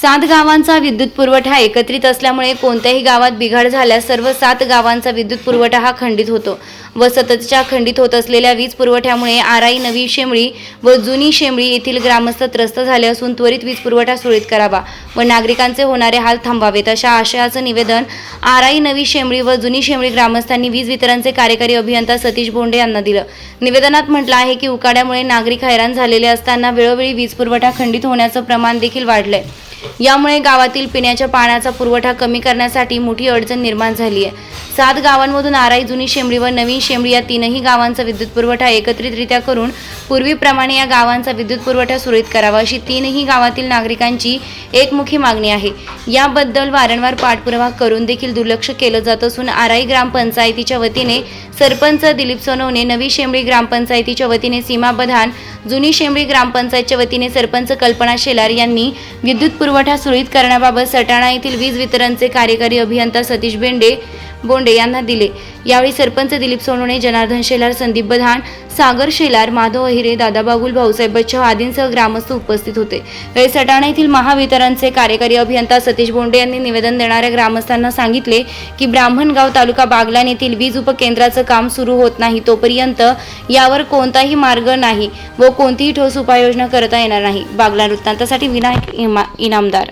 सात गावांचा विद्युत पुरवठा एकत्रित असल्यामुळे कोणत्याही गावात बिघाड झाल्यास सर्व सात गावांचा विद्युत पुरवठा हा खंडित होतो व सततच्या खंडित होत असलेल्या वीज पुरवठ्यामुळे आराई नवी शेमळी व जुनी शेमळी येथील ग्रामस्थ त्रस्त झाले असून त्वरित वीज पुरवठा सुरळीत करावा व नागरिकांचे होणारे हाल थांबावेत अशा आशयाचं निवेदन आराई नवी शेमळी व जुनी शेमळी ग्रामस्थांनी वीज वितरणचे कार्यकारी अभियंता सतीश बोंडे यांना दिलं. निवेदनात म्हटलं आहे की उकाड्यामुळे नागरिक हैराण झालेले असताना वेळोवेळी वीज पुरवठा खंडित होण्याचं प्रमाण देखील वाढलंय. यामुळे गावातील पिण्याच्या पाण्याचा पुरवठा कमी करण्यासाठी मोठी अडचण निर्माण झाली आहे. सात गावांमधून आराई जुनी शेंबडी व नवीन शेंबडी या तीनही गावांचा विद्युत पुरवठा एकत्रितरित्या करून पूर्वीप्रमाणे या गावांचा विद्युत पुरवठा सुरळीत करावा अशी तीनही गावातील नागरिकांची एकमुखी मागणी आहे. याबद्दल वारंवार पाठपुरावा करून देखील दुर्लक्ष केलं जात असून आराई ग्रामपंचायतीच्या वतीने सरपंच दिलीप सोनवणे नवी शेंबडी ग्रामपंचायतीच्या वतीने सीमा बधान जुनी शेंबडी ग्रामपंचायतच्या वतीने सरपंच कल्पना शेलार यांनी विद्युत पुरवठा सुरळीत करण्याबाबत सटाणा येथील वीज वितरणचे कार्यकारी अभियंता सतीश बेंडे बोंडे यांना दिले. यावेळी सरपंच दिलीप सोनवणे जनार्दन शेलार संदीप बधान सागर शेलार माधव अहिरे दादा बागुल भाऊसाहेब बच्चव आदींसह ग्रामस्थ उपस्थित होते. यावेळी सटाणा येथील महावितरणचे कार्यकारी अभियंता सतीश बोंडे यांनी निवेदन देणाऱ्या ग्रामस्थांना सांगितले की ब्राह्मणगाव तालुका बागलान येथील वीज उपकेंद्राचं काम सुरू होत नाही तोपर्यंत यावर कोणताही मार्ग नाही व कोणतीही ठोस उपाययोजना करता येणार नाही. बागलान वृत्तांतासाठी विनायक इमा- इनामदार.